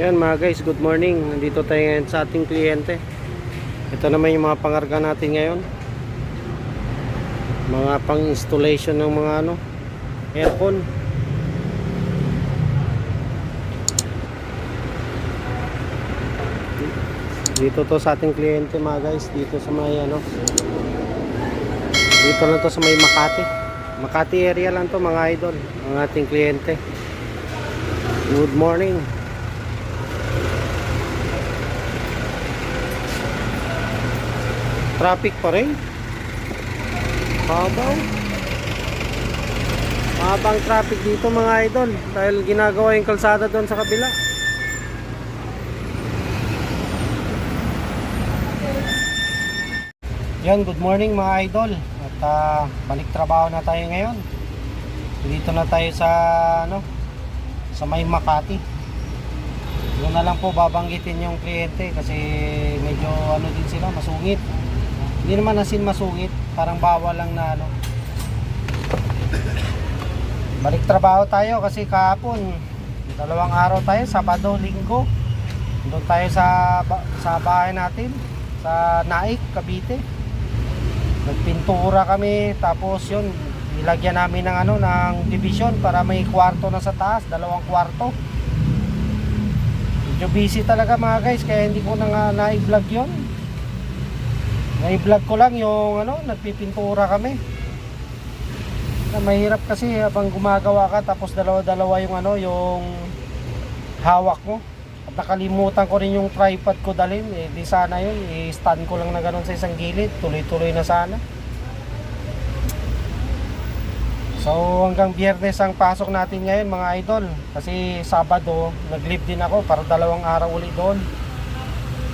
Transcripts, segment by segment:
Yan mga guys, good morning. Nandito tayo ngayon sa ating kliyente. Ito naman yung mga pangarga natin ngayon. Mga pang-installation ng mga ano, aircon. Dito to sa ating kliyente mga guys, dito sa may ano. Dito lang to sa may Makati. Makati area lang to mga idol, ang ating kliyente. Good morning. Traffic pa rin. Habaw. Habang traffic dito mga idol dahil ginagawa yung kalsada doon sa kabila. Yan, good morning mga idol. At ah, balik trabaho na tayo ngayon. Dito na tayo sa ano sa may Makati. Doon na lang po babanggitin yung kliyente kasi medyo ano din sila, masungit. Hindi naman asin masungit, parang bawal lang na ano. Balik trabaho tayo kasi kahapon dalawang araw tayo, Sabado, Linggo. Doon tayo sa sa bahay natin sa Naik, Cavite. Nagpintura kami tapos yun nilagyan namin ng ano ng division para may kwarto na sa taas, dalawang kwarto. Medyo busy talaga mga guys kaya hindi ko na nga na-vlog yun. Na-vlog ko lang yung ano, nagpipintura kami. Na mahirap kasi habang gumagawa ka tapos dalawa-dalawa yung ano, yung hawak mo. At nakalimutan ko rin yung tripod ko dalhin. Eh, di sana yun. I-stand ko lang na ganun sa isang gilid. Tuloy-tuloy na sana. So hanggang biyernes ang pasok natin ngayon mga idol. Kasi Sabado, nag-leave din ako para dalawang araw ulit doon.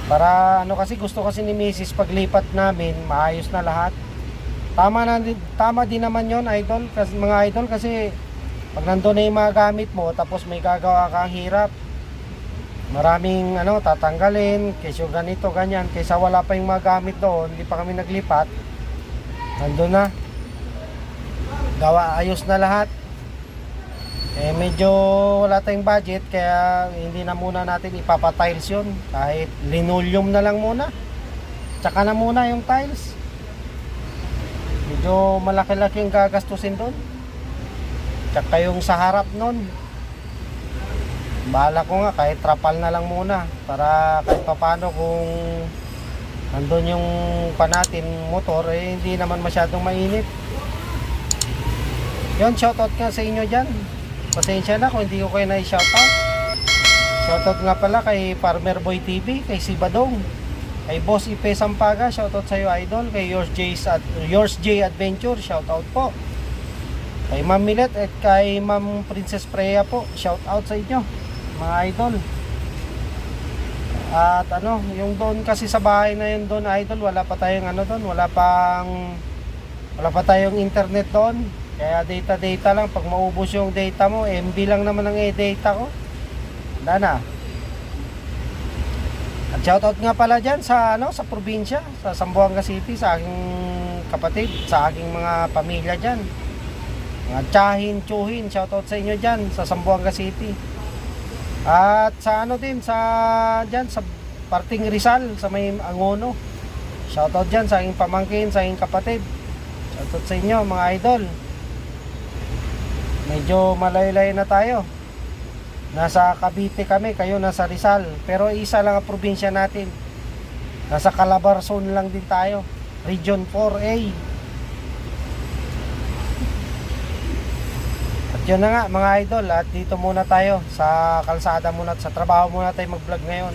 Para ano kasi gusto kasi ni Mrs. paglipat namin, maayos na lahat. Tama na tama din naman 'yon, idol, kasi mga idol kasi pag nandoon na yung mga gamit mo tapos may gagawa kang hirap. Maraming ano tatanggalin, kesyo ganito ganyan, kaysa wala pa yung mga gamit doon, hindi pa kami naglipat. Nandoon na. Gawa ayos na lahat. Eh medyo wala tayong budget kaya hindi na muna natin ipapa-tiles 'yon. Kahit linoleum na lang muna. Tsaka na muna yung tiles. Medyo malaki-laki ang gagastusin doon. Tsaka yung sa harap nun. Bahala ko nga kahit trapal na lang muna para kahit papano kung nandun yung pa natin motor eh hindi naman masyadong mainit. Yon shoutout nga sa inyo dyan. Pasensya na kung hindi ko kayo na-shoutout. Shoutout nga pala kay Farmer Boy TV, kay si Badong, kay Boss Ipe Sampaga, shoutout sa iyo idol, kay Yours J at Yours J Adventure, shoutout po. Kay Ma'am Milet at kay Ma'am Princess Freya po, shoutout sa inyo, mga idol. At ano, yung doon kasi sa bahay na yun doon idol, wala pa tayong ano doon, wala pang wala pa tayong internet doon. Kaya data data lang pag maubos yung data mo, MB lang naman ang e-data ko. Wala na. At shoutout nga pala dyan sa ano sa probinsya, sa Zamboanga City, sa aking kapatid, sa aking mga pamilya dyan. Mga Tsahin, Chuhin, shoutout sa inyo dyan sa Zamboanga City. At sa ano din, sa dyan, sa parting Rizal, sa may Angono. Shoutout dyan sa aking pamangkin, sa aking kapatid. Shoutout sa inyo mga idol. Medyo malayo-layo na tayo. Nasa Cavite kami, kayo nasa Rizal. Pero isa lang ang probinsya natin. Nasa Calabarzon lang din tayo. Region 4A. At yun na nga mga idol. At dito muna tayo sa kalsada muna at sa trabaho muna tayo mag-vlog ngayon.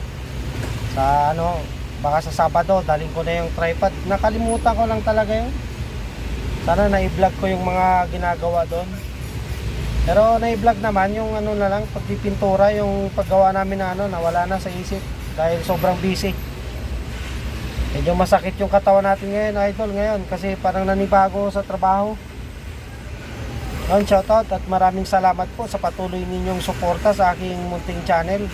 Sa ano, baka sa Sabado, daling ko na yung tripod. Nakalimutan ko lang talaga yun. Sana na-vlog ko yung mga ginagawa doon. Pero na-vlog naman yung ano na lang, pagpipintura, yung paggawa namin na ano, nawala na sa isip dahil sobrang busy. Medyo masakit yung katawan natin ngayon, idol, ngayon kasi parang nanibago sa trabaho. Yun, shoutout at maraming salamat po sa patuloy ninyong suporta sa aking munting channel.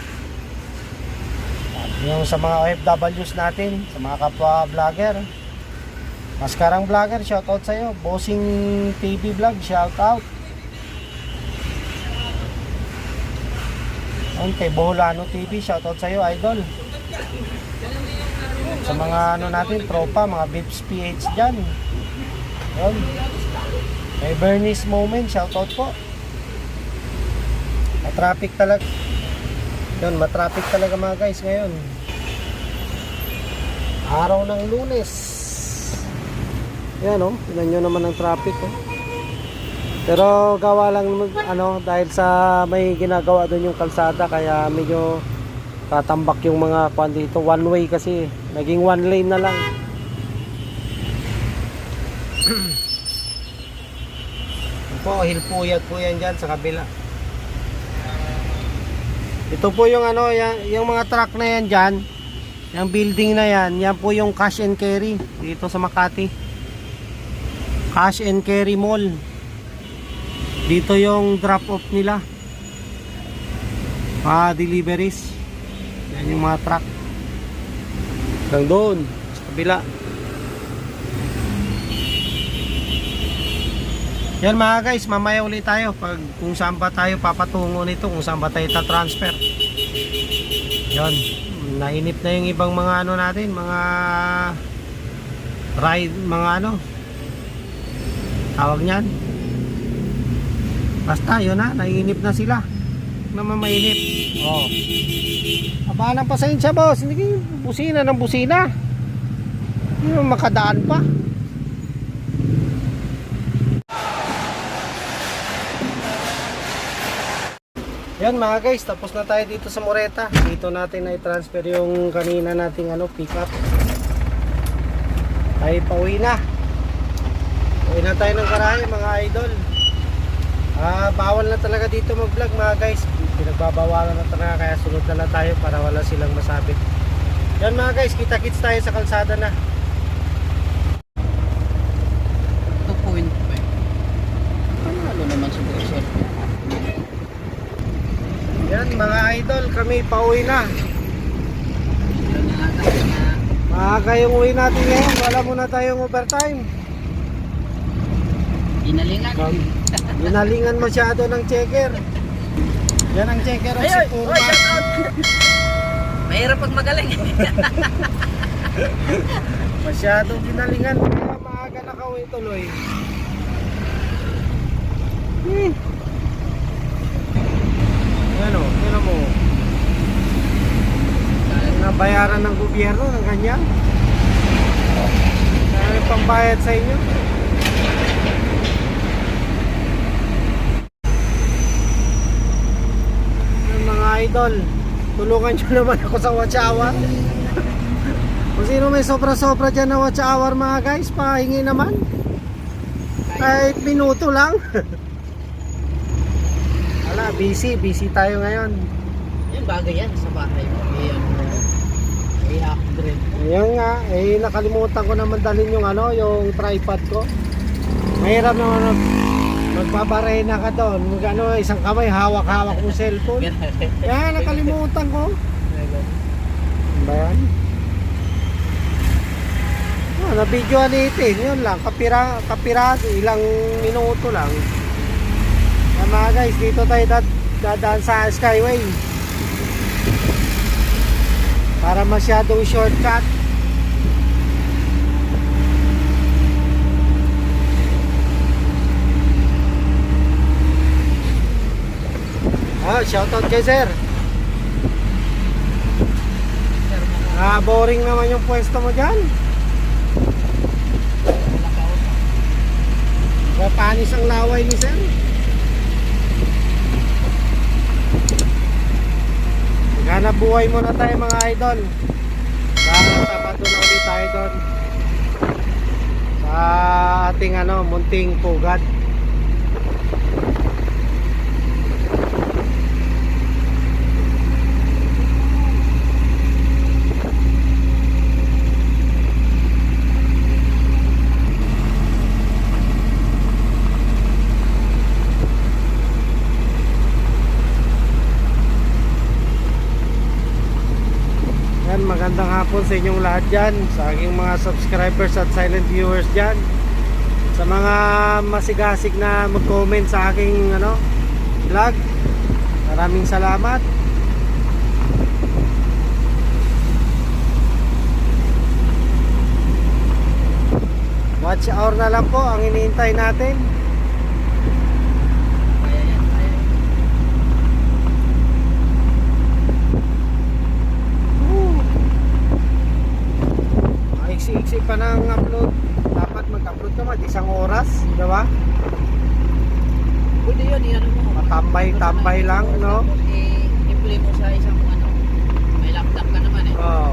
Yung sa mga OFWs natin, sa mga kapwa vlogger. Maskarang vlogger, shoutout sa iyo. Bossing TV vlog, shoutout. Ayun kay Boholano TV, shoutout sa'yo, idol. Sa mga ano natin, tropa, mga Bips PH dyan. Ayun. Kay Bernice Moment, shoutout po. Matraffic talaga. Yun, matraffic talaga mga guys ngayon. Araw ng lunes. Yan oh, tingnan nyo naman ang traffic oh. Pero gawa lang ano dahil sa may ginagawa doon yung kalsada kaya medyo tatambak yung mga kwan dito. One way kasi naging one lane na lang. po, hilpuyat po yan dyan sa kabila. Ito po yung ano, yan, yung mga truck na yan dyan, yung building na yan, yan po yung cash and carry dito sa Makati. Cash and carry mall. Dito yung drop off nila. Ah, deliveries. Yan yung mga truck. Hanggang doon, sa kabila. Yan mga guys, mamaya ulit tayo pag kung saan ba tayo papatungo nito, kung saan ba tayo ta-transfer. Yan, nainip na yung ibang mga ano natin, mga ride, mga ano, tawag niyan. Basta, yun na, naiinip na sila. Naman mainip. Oh. Aba ng pasensya boss, hindi busina ng busina. Hindi mo makadaan pa. Yan mga guys, tapos na tayo dito sa Moreta. Dito natin na i-transfer yung kanina nating ano, pick up. Tayo pauwi na. Pauwi na tayo ng karahe mga idol. Ah, bawal na talaga dito mag-vlog mga guys. Pinagbabawalan na talaga kaya sunod na lang tayo para wala silang masabi. Yan mga guys, kita-kits tayo sa kalsada na. 2.5. Ano naman sa sir? Yan mga idol, kami pauwi na. Maaga yung uwi natin ngayon, wala muna tayong overtime. ginalingan. Ginalingan masyado ng checker. Yan ang checker ang si Purma. Mahirap pag magaling. Masyadong ginalingan. Kaya maaga nakauwi tuloy. Hmm. Yan o, yan mo. Nabayaran ng gobyerno ng ganyan. May pambayad sa inyo. Yan, mga idol, tulungan nyo naman ako sa watch hour. Kung sino may sobra-sobra dyan na watch hour mga guys, pahingi naman. Kahit minuto lang. Wala, busy, busy tayo ngayon. Yan bagay yan sa bahay mo. May ano, may upgrade. Ayun nga, eh nakalimutan ko naman dalhin yung ano, yung tripod ko. Mahirap naman magbabarena ka doon. Ano, isang kamay hawak-hawak mo cellphone. Yan, nakalimutan ko. Ano ba yan? Ah, na video anitin, yun lang, kapira, kapirado, ilang minuto lang. Yan mga guys, dito tayo dad, dadaan sa Skyway. Para masyadong shortcut. Ah, shoutout kay sir. Ah, boring naman yung pwesto mo dyan. lakaw. Papanis ang laway ni sir. Maghanap buhay muna tayo mga idol. Na ulit tayo doon. Sa ating ano, munting pugad. hapon sa inyong lahat dyan sa aking mga subscribers at silent viewers dyan. Sa mga masigasig na mag comment sa aking ano, vlog maraming salamat. Watch hour na lang po ang iniintay natin. Pa ng upload. Dapat mag-upload ka mag isang oras, di ba? Pwede yun, i-ano mo. Matambay-tambay lang, no? I-play mo sa isang ano, may laptop ka naman eh. Oo.